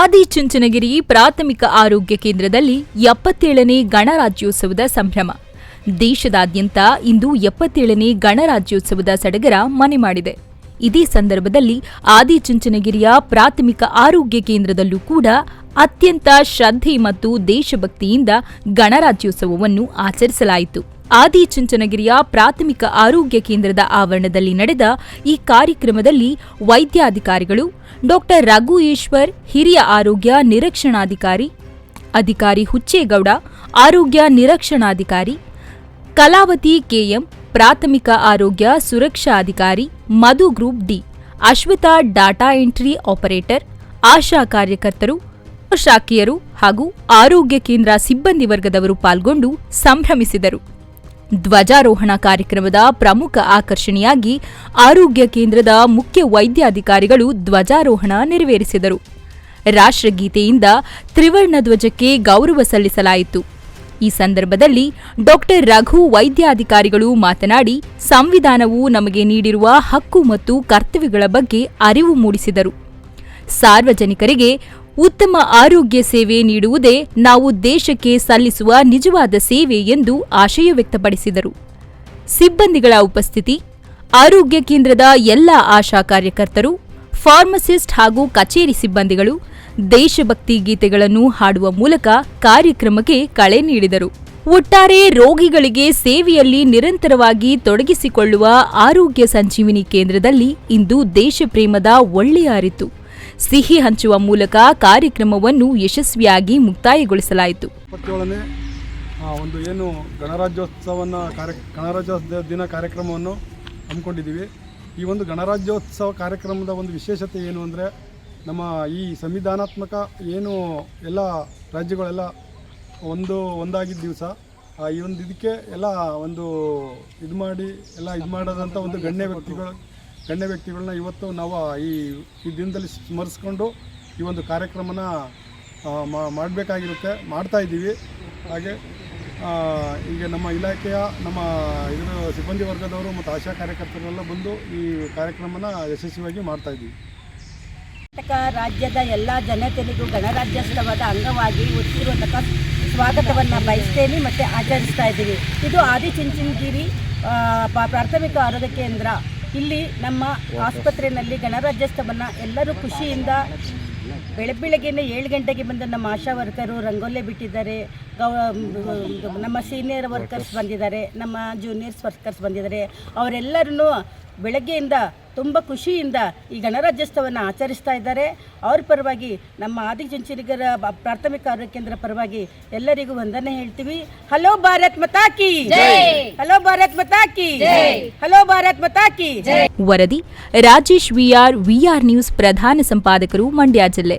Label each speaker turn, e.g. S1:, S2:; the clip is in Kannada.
S1: ಆದಿಚುಂಚನಗಿರಿ ಪ್ರಾಥಮಿಕ ಆರೋಗ್ಯ ಕೇಂದ್ರದಲ್ಲಿ ಎಪ್ಪತ್ತೇಳನೇ ಗಣರಾಜ್ಯೋತ್ಸವದ ಸಂಭ್ರಮ. ದೇಶದಾದ್ಯಂತ ಇಂದು ಎಪ್ಪತ್ತೇಳನೇ ಗಣರಾಜ್ಯೋತ್ಸವದ ಸಡಗರ ಮನೆ ಮಾಡಿದೆ. ಇದೇ ಸಂದರ್ಭದಲ್ಲಿ ಆದಿಚುಂಚನಗಿರಿಯ ಪ್ರಾಥಮಿಕ ಆರೋಗ್ಯ ಕೇಂದ್ರದಲ್ಲೂ ಕೂಡ ಅತ್ಯಂತ ಶ್ರದ್ಧೆ ಮತ್ತು ದೇಶಭಕ್ತಿಯಿಂದ ಗಣರಾಜ್ಯೋತ್ಸವವನ್ನು ಆಚರಿಸಲಾಯಿತು. ಆದಿಚುಂಚನಗಿರಿಯ ಪ್ರಾಥಮಿಕ ಆರೋಗ್ಯ ಕೇಂದ್ರದ ಆವರಣದಲ್ಲಿ ನಡೆದ ಈ ಕಾರ್ಯಕ್ರಮದಲ್ಲಿ ವೈದ್ಯಾಧಿಕಾರಿಗಳು ಡಾಕ್ಟರ್ ರಘು ಈಶ್ವರ್ ಹಿರಿಯ ಆರೋಗ್ಯ ನಿರೀಕ್ಷಣಾಧಿಕಾರಿ, ಅಧಿಕಾರಿ ಹುಚ್ಚೇಗೌಡ, ಆರೋಗ್ಯ ನಿರೀಕ್ಷಣಾಧಿಕಾರಿ, ಕಲಾವತಿ ಕೆಎಂ, ಪ್ರಾಥಮಿಕ ಆರೋಗ್ಯ ಸುರಕ್ಷಾ ಅಧಿಕಾರಿ, Madhu group D Ashwitha data entry operator, ಆಶಾ ಕಾರ್ಯಕರ್ತರು, ಶಾಖೆಯರು ಹಾಗೂ ಆರೋಗ್ಯ ಕೇಂದ್ರ ಸಿಬ್ಬಂದಿ ವರ್ಗದವರು ಪಾಲ್ಗೊಂಡು ಸಂಭ್ರಮಿಸಿದರು. ಧ್ವಜಾರೋಹಣ ಕಾರ್ಯಕ್ರಮದ ಪ್ರಮುಖ ಆಕರ್ಷಣೆಯಾಗಿ ಆರೋಗ್ಯ ಕೇಂದ್ರದ ಮುಖ್ಯ ವೈದ್ಯಾಧಿಕಾರಿಗಳು ಧ್ವಜಾರೋಹಣ ನೆರವೇರಿಸಿದರು. ರಾಷ್ಟ್ರಗೀತೆಯಿಂದ ತ್ರಿವರ್ಣ ಧ್ವಜಕ್ಕೆ ಗೌರವ ಸಲ್ಲಿಸಲಾಯಿತು. ಈ ಸಂದರ್ಭದಲ್ಲಿ ಡಾಕ್ಟರ್ ರಘು ವೈದ್ಯಾಧಿಕಾರಿಗಳು ಮಾತನಾಡಿ, ಸಂವಿಧಾನವು ನಮಗೆ ನೀಡಿರುವ ಹಕ್ಕು ಮತ್ತು ಕರ್ತವ್ಯಗಳ ಬಗ್ಗೆ ಅರಿವು ಮೂಡಿಸಿದರು. ಸಾರ್ವಜನಿಕರಿಗೆ ಉತ್ತಮ ಆರೋಗ್ಯ ಸೇವೆ ನೀಡುವುದೇ ನಾವು ದೇಶಕ್ಕೆ ಸಲ್ಲಿಸುವ ನಿಜವಾದ ಸೇವೆ ಎಂದು ಆಶಯ ವ್ಯಕ್ತಪಡಿಸಿದರು. ಸಿಬ್ಬಂದಿಗಳ ಉಪಸ್ಥಿತಿ, ಆರೋಗ್ಯ ಕೇಂದ್ರದ ಎಲ್ಲ ಆಶಾ ಕಾರ್ಯಕರ್ತರು, ಫಾರ್ಮಸಿಸ್ಟ್ ಹಾಗೂ ಕಚೇರಿ ಸಿಬ್ಬಂದಿಗಳು ದೇಶಭಕ್ತಿ ಗೀತೆಗಳನ್ನು ಹಾಡುವ ಮೂಲಕ ಕಾರ್ಯಕ್ರಮಕ್ಕೆ ಕಳೆ ನೀಡಿದರು. ಒಟ್ಟಾರೆ ರೋಗಿಗಳಿಗೆ ಸೇವೆಯಲ್ಲಿ ನಿರಂತರವಾಗಿ ತೊಡಗಿಸಿಕೊಳ್ಳುವ ಆರೋಗ್ಯ ಸಂಜೀವಿನಿ ಕೇಂದ್ರದಲ್ಲಿ ಇಂದು ದೇಶಪ್ರೇಮದ ಒಳ್ಳೆಯ ಅರಿತು ಸಿಹಿ ಹಂಚುವ ಮೂಲಕ ಕಾರ್ಯಕ್ರಮವನ್ನು ಯಶಸ್ವಿಯಾಗಿ ಮುಕ್ತಾಯಗೊಳಿಸಲಾಯಿತು.
S2: ಒಂದು ಏನು ಗಣರಾಜ್ಯೋತ್ಸವನ ಕಾರ್ಯ ಗಣರಾಜ್ಯೋತ್ಸವ ದಿನ ಕಾರ್ಯಕ್ರಮವನ್ನು ಹಮ್ಮಿಕೊಂಡಿದ್ದೀವಿ. ಈ ಒಂದು ಗಣರಾಜ್ಯೋತ್ಸವ ಕಾರ್ಯಕ್ರಮದ ಒಂದು ವಿಶೇಷತೆ ಏನು ಅಂದರೆ, ನಮ್ಮ ಈ ಸಂವಿಧಾನಾತ್ಮಕ ಏನು ಎಲ್ಲ ರಾಜ್ಯಗಳೆಲ್ಲ ಒಂದು, ಒಂದಾಗಿದ್ದ ದಿವಸ ಈ ಒಂದು ಇದಕ್ಕೆ ಎಲ್ಲ ಒಂದು ಇದು ಮಾಡಿ, ಎಲ್ಲ ಇದು ಮಾಡೋದಂಥ ಒಂದು ಗಣ್ಯ ವ್ಯಕ್ತಿಗಳು ಗಣ್ಯ ವ್ಯಕ್ತಿಗಳನ್ನ ಇವತ್ತು ನಾವು ಈ ಈ ದಿನದಲ್ಲಿ ಸ್ಮರಿಸ್ಕೊಂಡು ಈ ಒಂದು ಕಾರ್ಯಕ್ರಮನ ಮಾಡಬೇಕಾಗಿರುತ್ತೆ, ಮಾಡ್ತಾ ಇದ್ದೀವಿ. ಹಾಗೆ ಈಗ ನಮ್ಮ ಇಲಾಖೆಯ, ನಮ್ಮ ಇದರ ಸಿಬ್ಬಂದಿ ವರ್ಗದವರು ಮತ್ತು ಆಶಾ ಕಾರ್ಯಕರ್ತರೆಲ್ಲ ಬಂದು ಈ ಕಾರ್ಯಕ್ರಮನ ಯಶಸ್ವಿಯಾಗಿ ಮಾಡ್ತಾ ಇದ್ದೀವಿ.
S3: ಕರ್ನಾಟಕ ರಾಜ್ಯದ ಎಲ್ಲ ಜನತೆಗೂ ಗಣರಾಜ್ಯೋತ್ಸವದ ಅಂಗವಾಗಿ ಉತ್ತಿರುವಂತಹ ಸ್ವಾಗತವನ್ನು ಬಯಸ್ತೇನೆ ಮತ್ತು ಆಚರಿಸ್ತಾ ಇದ್ದೀವಿ. ಇದು ಆದಿಚುಂಚನಗಿರಿ ಪ್ರಾಥಮಿಕ ಆರೋಗ್ಯ ಕೇಂದ್ರ ಇಲ್ಲಿ ನಮ್ಮ ಆಸ್ಪತ್ರೆಯಲ್ಲಿ ಗಣರಾಜ್ಯೋತ್ಸವವನ್ನು ಎಲ್ಲರೂ ಖುಷಿಯಿಂದ ಬೆಳ ಬೆಳಗ್ಗೆನೇ ಏಳು ಗಂಟೆಗೆ ಬಂದ ನಮ್ಮ ಆಶಾ ವರ್ಕರು ರಂಗೋಲೆ ಬಿಟ್ಟಿದ್ದಾರೆ. ಗೌ ನಮ್ಮ ಸೀನಿಯರ್ ವರ್ಕರ್ಸ್ ಬಂದಿದ್ದಾರೆ ನಮ್ಮ ಜೂನಿಯರ್ಸ್ ವರ್ಕರ್ಸ್ ಬಂದಿದ್ದಾರೆ. ಅವರೆಲ್ಲರೂ ಬೆಳಗ್ಗೆಯಿಂದ ತುಂಬ ಖುಷಿಯಿಂದ ಈ ಗಣರಾಜ್ಯೋತ್ಸವವನ್ನು ಆಚರಿಸ್ತಾ ಇದ್ದಾರೆ. ಅವ್ರ ಪರವಾಗಿ ನಮ್ಮ ಆದಿಚುಂಚನಗಿರ ಪ್ರಾಥಮಿಕ ಆರೋಗ್ಯ ಕೇಂದ್ರ ಪರವಾಗಿ ಎಲ್ಲರಿಗೂ ವಂದನೆ ಹೇಳ್ತೀವಿ. ಹಲೋ ಭಾರತ್ ಮತಾಕಿ ಹಲೋ ಭಾರತ್ ಮತಾಕಿ ಹಲೋ ಭಾರತ್ ಮತಾಕಿ
S1: ವರದಿ ರಾಜೇಶ್ ವಿಆರ್ ವಿಆರ್ ನ್ಯೂಸ್ ಪ್ರಧಾನ ಸಂಪಾದಕರು ಮಂಡ್ಯ ಜಿಲ್ಲೆ.